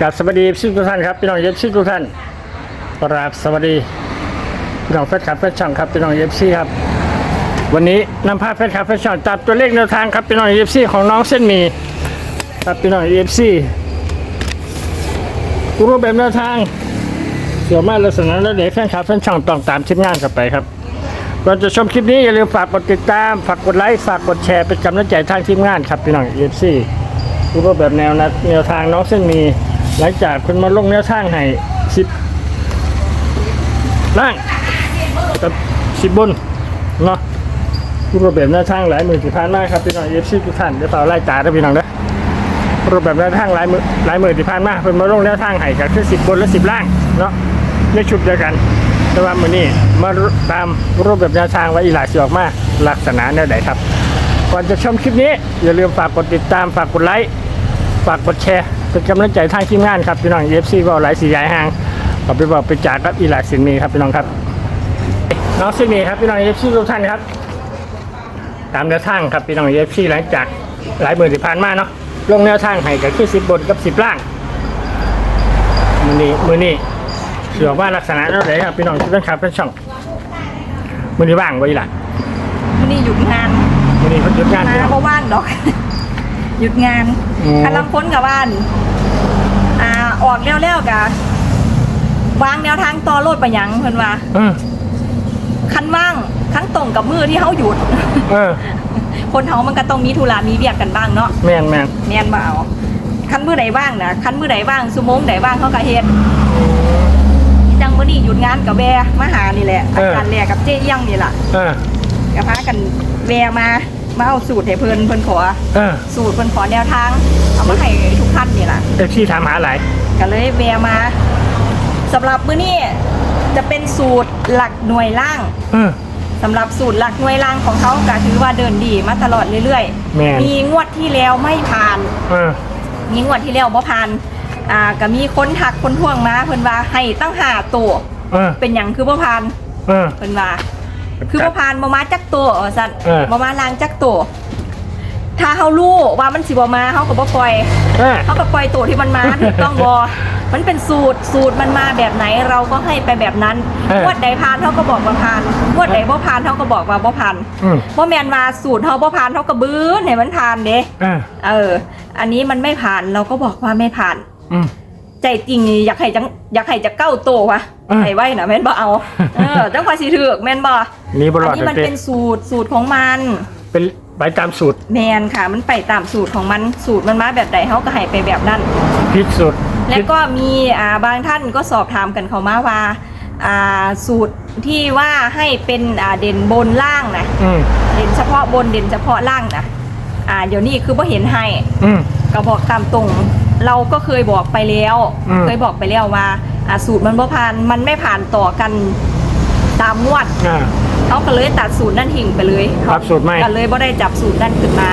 กับสวัสดีพี่ทุกท่านครับพี่น้องเอฟซีทุกท่านกราบสวัสดีพี่น้องแฟนคลับแฟนช่องครับพี่น้องเอฟซีครับ วันนี้นำภาพแฟนคลับแฟนช่องตัดตัวเลขแนวทางครับพี่น้องเอฟซีของน้องเส้นมีครับพี่น้องเอฟซีรูปแบบแนวทางเสี่ยวมากลักษณะแล้วเดี๋ยวแฟนคลับแฟนช่องต้องตามชิ้นงานกันไปครับก่อนจะชมคลิปนี้อย่าลืมฝากกดติดตามฝากกดไลค์ฝากกดแชร์เป็นกำลังใจทางทีมงานครับพี่น้องเอฟซีรูปแบบแนวนะแนวทางน้องเส้นมี หลังจากคุณมาลงแนวทางให้สิบล่างกับสิบบนเนาะรูปแบบแนวทางหลายหมื่นสี่พันมากครับพี่น้องเอฟซีทุกท่านเดี๋ยวเปล่าไล่จ่าได้พี่น้องเด้อรูปแบบแนวทางหลายหมื่นหลายหมื่นสี่พันมากเป็นมาลงแนวทางให้กับคือสิบบนและสิบล่างเนาะในชุดเดียวกัน แต่ว่ามื้อนี้มาตามรูปแบบแนวทางไว้อีหลายสิออกมาลักษณะแนวไหนครับก่อนจะชมคลิปนี้อย่าลืมฝากกดติดตามฝากกดไลค์ ฝากกดแชร์เป็นกำลังใจทางทีมงานครับพี่น้องเอฟซีว่าหลายสีย้ายห่างขอไปบอกไปจากกับอีหลากสินมีครับพี่น้องครับน้องสินมีครับพี่น้องเอฟซีทุกท่านครับ ตามแนวทางครับพี่น้องเอฟซีหลังจากหลายหมื่นที่ผ่านมาเนาะลงแนวทางให้กับคือสิบบนกับสิบล่างมือนี้มือนี้เสือว่าลักษณะนั่นเลยครับพี่น้องที่เป็นครับเป็นช่องมือนี้ว่างไว้ล่ะวันนี้หยุดงานมือนี้เขาหยุดงานมาพี่น้องเพราะว่างดอก หยุดงานอืมกำลังพ้นกับบ้าน อ่าออกแล้วแล้วกะวางแนวทางต่อโลดไปหยังเพิ่นว่า เออคันว่างคันตรงกับมือที่เขาหยุด เออคนเขามันก็ต้องมีธุระมีเบียกกันบ้างเนาะแมนแมนแม่นบ่เอาคันมือไหนว่างนะคันมือไหนว่างสุโมงไหนว่างเขาก็เฮ็ดจังมื้อนี้หยุดงานกับแวมาหานี่แหละอาจารย์แลกับเจ๊เอี้ยงนี่ล่ะ เออ ก็พากันแวมา มาเอาสูตรให้เพิ่นเพิ่นขอ เออสูตรเพิ่นขอแนวทาง เอามาให้ทุกท่านนี่ล่ะ เอฟซีถามหาหลาย ก็เลยแวะมาสำหรับมื้อนี้จะเป็นสูตรหลักหน่วยล่างเออ สำหรับสูตรหลักหน่วยล่างของเขาก็ถือว่าเดินดีมาตลอดเรื่อยแม่นมีงวดที่แล้วไม่ผ่าน เออ มีงวดที่แล้วบ่ผ่าน อ่าก็มีคนทักคนท่วงมาเพิ่นว่าให้ตั้งหาตัว เออ เป็นหยังคือบ่ผ่าน เออ เพิ่นว่า คือบ่ผ่านบ่มาจักตัวว่าซั่นเออ บ่มาล้างจักตัวถ้าเฮารู้ว่ามันสิบ่มาเฮาก็บ่ปล่อยเออเขาก็ปล่อยตัวที่มันมา ถูกต้องบอ มันเป็นสูตร สูตรมันมาแบบไหนเราก็ให้ไปแบบนั้นเอองวดใดผ่านเขาก็บอกว่าผ่านงวดใดบ่ผ่านเขาก็บอกว่าบ่ผ่านอืม บ่แมนว่าสูตรเขาบ่ผ่านเขาก็บื้อให้มันผ่านเด้เออเออ อันนี้มันไม่ผ่านเราก็บอกว่าไม่ผ่าน อืม ใจจริงนี่อยากให้จังอยากให้จะเก้าโตวะเออให้ไว้นะแม่นบ่เอาเออจังพอสิถือกแม่นบ่นี่บรอัอนดนี้มันเต็เป็นสูตรสูตรของมัน เป็นใบตามสูตรแมนค่ะ มันไปตามสูตรของมันสูตรมันมาแบบใดเขาก็ให้ไปแบบนั้น พิษสุดแล้วก็มีอ่าบางท่านก็สอบถามกันเขามาว่าอ่าสูตรที่ว่าให้เป็นอ่าเด่นบนล่างนะอืมเด่นเฉพาะบนเด่นเฉพาะล่างนะอ่าเดี๋ยวนี้คือพ่เห็นให้อืมก็บอกตามตรง เราก็เคยบอกไปแล้ว อืมเคยบอกไปแล้วว่าอ่าสูตรมันบ่ผ่านมันไม่ผ่านต่อกันตามงวด อ่า เขาก็เลยตัดสูตรนั่นทิ้งไปเลยครับสูตรใหม่ก็เลยบ่ได้จับสูตรนั่นขึ้นมา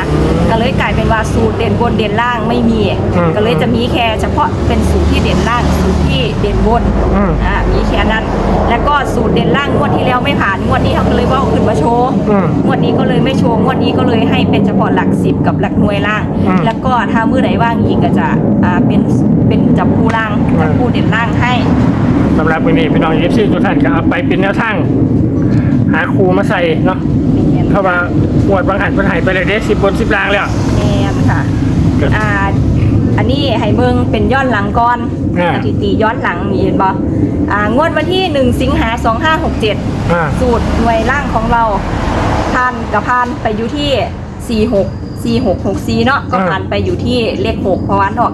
ก็เลยกลายเป็นว่าสูตรเด่นบนเด่นล่างไม่มี อืมก็เลยจะมีแค่เฉพาะเป็นสูตรที่เด่นล่างสูตรที่เด่นบนอืมอ่ามีแค่นั้น แล้วก็สูตรเด่นล่างงวดที่แล้วไม่ผ่านงวดนี้เขาก็เลยว่าเอาขึ้นมาโชว์อืมงวดนี้ก็เลยไม่โชว์งวดนี้ก็เลยให้เป็นเฉพาะหลักสิบกับหลักหน่วยล่าง อืม แล้วก็ถ้ามือไหนว่างอีกก็จะอ่าเป็นเป็นจับคู่ล่างจับคู่เด่นล่างให้ สำหรับวันนี้พี่น้องเอฟซีทุกท่านก็เอาไปเป็นแนวทาง หาครูมาใส่เนาะเพราะว่าหวดบางหันเพิ่นใหายไปเลยเด้สิบบนสิบลางแล้วแอนค่ะอ่าอันนี้ให้เบิ่งเป็นย้อนหลังก่อนอ่าสถิติย้อนหลังนี่เห็นบ่อ่างวดวันที่1สิงหา2567อ่าสูตรหน่วยล่างของเราผ่านกับผ่านไปอยู่ที่46 4664เนาะก็ผ่านไปอยู่ที่เลข6เพราะว่าออก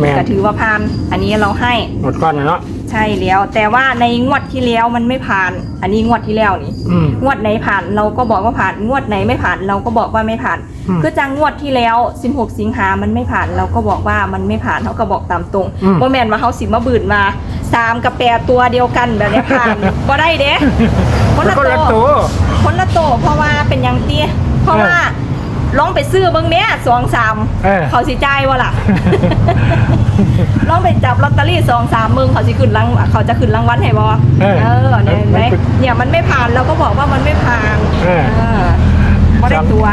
แม่น46ก็ถือว่าผ่านอันนี้เราให้หมดก้อนแล้วเนาะ ใช่แล้ว แต่ว่าในงวดที่แล้วมันไม่ผ่าน อันนี้งวดที่แล้วนี่อืม งวดไหนผ่านเราก็บอกว่าผ่านงวดไหนไม่ผ่านเราก็บอกว่าไม่ผ่าน อืมคือจังงวดที่แล้ว 16 สิงหามันไม่ผ่านเราก็บอกว่ามันไม่ผ่านเขาก็บอกตามตรงอืมบ่แม่นว่าเขาสิมาบืนมาสามกับแปดตัวเดียวกันแบบเนี้ยผ่านบ่ได้เด้คนแล้วละก็โตละตัวคนละโตเพราะว่าเป็นหยังเตี้ยเพราะเออว่าลองไปซื้อเบิ่งเนี้ยสองสามเออ เขาสิจ่ายวะล่ะ ลองไปจับลอตเตอรี่สองสามมึงเขาสิขึ้นรางเขาจะขึ้นรางวัลให้บอเออเออเนี่ยเห็นไหมมันคือเนี่ยมันไม่ผ่านเราก็บอกว่ามันไม่ผ่านเออเออไม่ได้ตัว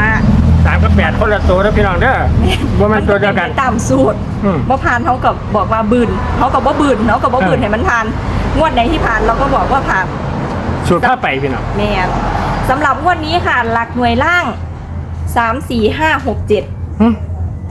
สามกับแปดคนละตัวนะพี่น้องเด้อว่ามันตัวเดียวกันมัป็ไปตามสูตรอืมว่าผ่านเขากับบอกว่าบืนเขากับว่าบืนเขากับว่าบืนเออให้มันผ่าน งวดไหนที่ผ่านเราก็บอกว่าผ่านสูตรผ้าไปพี่น้องแม่นสำหรับงวดนี้ค่ะหลักหน่วยล่างสามสี่ห้าหกเจ็ดหึ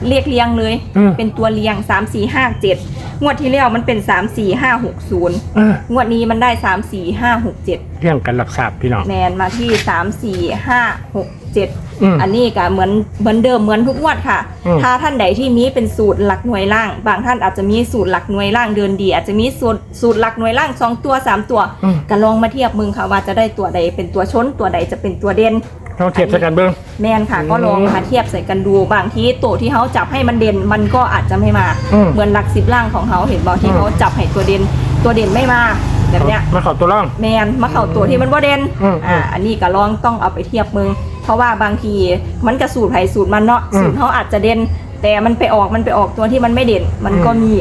เรียกเรียงเลย อืม เป็นตัวเรียงสามสี่ห้าเจ็ดงวดที่แล้วมันเป็นสามสี่ห้าหกศูนย์เอองวดนี้มันได้สามสี่ห้าหกเจ็ดเรื่องกันหลักทรัพย์พี่น้องแมนมาที่สามสี่ห้าหกเจ็ดอืมอันนี้ก็เหมือนเหมือนเดิมเหมือนทุกงวดค่ะ อืม ถ้าท่านใดที่มีเป็นสูตรหลักหน่วยล่าง บางท่านอาจจะมีสูตรหลักหน่วยล่างเดินดี อาจจะมีสูตรสูตรหลักหน่วยล่างสองตัวสามตัว อืม ก็ลองมาเทียบมึงค่ะว่าจะได้ตัวใดเป็นตัวชนตัวใดจะเป็นตัวเด่น ลองเทียบใส่กันเบิ้ง แมนค่ะอืมก็ลองมาเทียบใส่กันดูบางทีตัวที่เขาจับให้มันเด่นมันก็อาจจะไม่มา อืมเหมือนหลักสิบล่างของเขาเห็นบอกที่อืม เขาจับให้ตัวเด่นตัวเด่นไม่มาแบบเนี้ยมาเขอตัวร่อง แมนมาเข้าตัวที่มันว่าเด่นอืมอ่าอันนี้ก็ลองต้องเอาไปเทียบมึงเพราะว่าบางทีมันกระสูตรไผสูตรมันเนาะอืมสูตรเขาอาจจะเด่น แต่มันไปออกมันไปออกตัวที่มันไม่เด่น มันก็อืม มี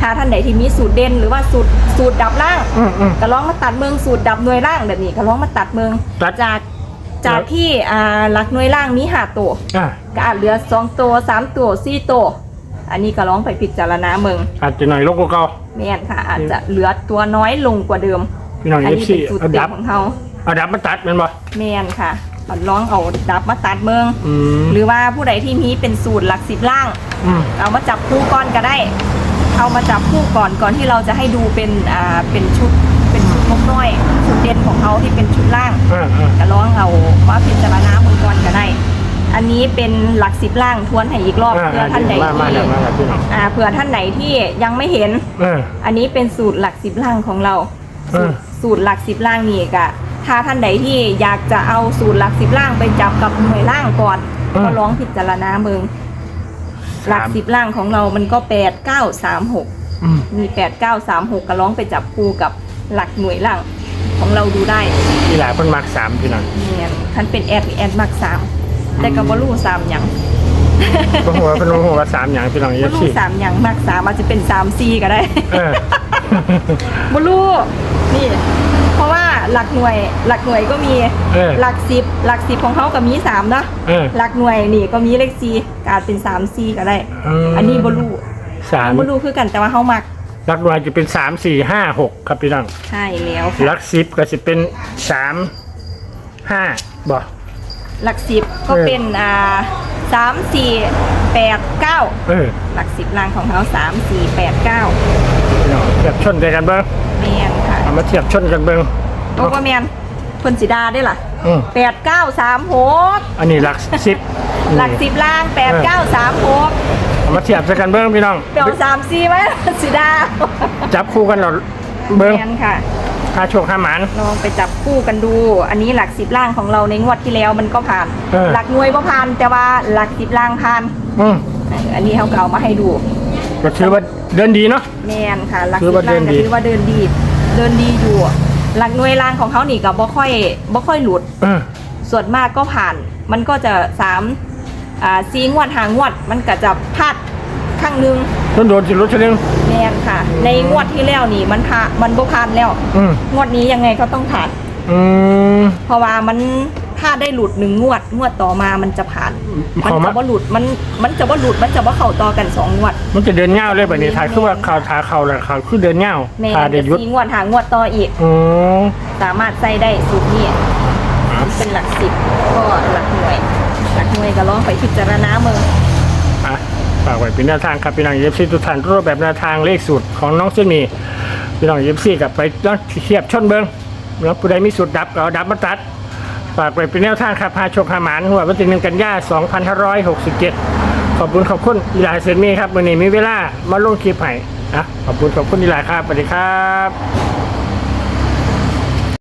ถ้าท่านไหนที่มีสูตรเด่นหรือว่าสูตรสูตรดับล่าง อืมอืม ก็ลองมาตัดเมืองสูตรดับหน่วยล่างแบบนี้ก็ลองมาตัดเมืองตัด จาก จากที่อ่าหลักหน่วยล่างมีหาตัวอะก็อาจเหลือสองตัวสามตัวสี่ตัวอันนี้ก็ลองไปพิจารณาเมืองอาจจะหน่อยลงกว่าเก่าแม่นค่ะ อาจจะเหลือตัวน้อยลงกว่าเดิมพี่น้องอันเอฟนี้ซีเป็นสูตรเอาเต็ดัมบของเขาเอาดับมาตัดแมันบ่แมนค่ะเอาลองเอาดับมาตัดเมือง อืมหรือว่าผู้ใดที่มีเป็นสูตรหลักสิบล่าง อืมเอามาจับคู่ก่อนก็ได้ เอามาจับคู่ก่อนก่อนที่เราจะให้ดูเป็นอ่าเป็นชุดเป็ นชุดนกน้อยชุดเด่นของเขาที่เป็นชุดล่างอ่าอ่า ก็ลองเอาว่าพิจารณาเมืองก่อนก็ได้ อันนี้เป็นหลักสิบล่างทวนให้อีกรอบอ่าเพื่อท่านใดมามาที่แล้วมาแล้วพี่น้องอ่าเผื่อท่านไหนที่ยังไม่เห็น เออ อันนี้เป็นสูตรหลักสิบล่างของเราเออสูตรสูตรหลักสิบล่างนี่กะถ้าท่านใดที่อยากจะเอาสูตรหลักสิบล่างไปจับกับหน่วยล่างก่อนเออ ก็ลองพิจารณาเมืองหลักสิบล่างของเรามันก็แปดเก้าสามหก อืมมีแปดเก้าสามหกก็ลองไปจับคู่กับ หลักหน่วยล่างของเราดูได้อีหลายคนมักสามพี่น้องเนี่ยท่านเป็นแอดแอดมักสามแต่ก็บ่รู้สามหยังก็หัวเป็นหัวาสามอย่างพี่น้องเอบ่ฟรู้ซีสามหยังมักสามอาจจะเป็นสามซีก็ได้เออบลูนี่ เพราะว่าหลักหน่วยหลักหน่วยก็มีเออ หลักสิบหลักสิบของเขาก็มีสามเนาะเออหลักหน่วยนี่ก็มีเลขสี่อาจเป็นสามสี่ก็ได้มอันนี้บลูสามบลูคือกันแต่ว่าเขามัก ลักหน่วยจะเป็นสามสี่ห้าหกครับพี่น้องใช่แล้วลัค่ะกสิบก็จะเป็นสามห้าบ่ หลักสิบก็เออ เป็นอ่าสามสี่แปดเก้าเออหลักสิบล่างของเขาสามสี่แปดเก้าพี่น้องเทียบชนกันเบิ้งแมนค่ะเอามาเทียบชนกันเบิ้งโอ้ว่าแมนเพิ่นสิดาได้ล่ะ อืมแปดเก้าสามหกอันนี้หลักสิบหลักสิบล่างแปดเก้าสามหกเอามาเทียบกันเบิ้งพี่น้อง เดี๋ยวสามสี่ไหมสิดาจับคู่กันเราเบิ้งแมนค่ะค่าโชคค่าหมาน ลองไปจับคู่กันดู อันนี้หลักสิบล่างของเราในงวดที่แล้วมันก็ผ่าน เออ หลักหน่วยก็ผ่านแต่ว่าหลักสิบล่างผ่านอืมเอออันนี้เขาก็เอามาให้ดู ก็ถือว่าเดินดีเนาะ แมนค่ะหลักถืสิอบว่าล่างเดินดีก็ถือว่าเดินดี เดินดีอยู่ หลักหน่วยล่างของเขานี่ก็บ่ค่อยบ่ค่อยหลุด เออ ส่วนมากก็ผ่าน มันก็จะสามอ่าซีงวดหางวด มันก็จะพลาดข้างหนึงต้นโดนจิรถชนึงแมนค่ะ ในงวดที่แล้วนี่มันผ่ามันบ่ผ่านแล้ว อืมงวดนี้ยังไงก็ต้องผ่าน อืมเพราะว่ามันถ้าได้หลุดหนึ่งงวด งวดต่อมามันจะผ่าน มันขอมา จะว่าหลุดมันมันจะว่าหลุดมันจะว่าเข่าต่อกันสองงวดมันจะเดินเง่าวเลยแบบนี้ถ่ายคือว่าข่าวถ่ายข่าวแล้วข่าวคือเดินเง่าวแม่ถ่ายเดิจะนยุดซีงวดหางวดต่ออีก อืมสามารถใส่ได้สูตรนี้มันเป็นหลักสิบก็หลักหน่วย หลักหน่วยก็ลองไปพิจารณาเมืองอะฝากไว้เป็นแนวทางครับพี่น้องเอฟซีทุกท่านรูปแบบแนวทางเลขสูตรของน้องเส้นหมีพี่น้องเอฟซีกับไปต้องเทียบชนเบิ้งแล้วผู้ใดมีสูตรดับก็เอาดับมาตัด ฝากไปเป็นแนวทางครับพาโชคหาหมานหัววันที่หนึ่งกันยา2567 ขอบคุณขอบคุณอีหลาเซนมีครับวันนี้มีเวลามาลงคลิปให้นะขอบคุณขอบคุณอีหลาครับสวัสดีครับ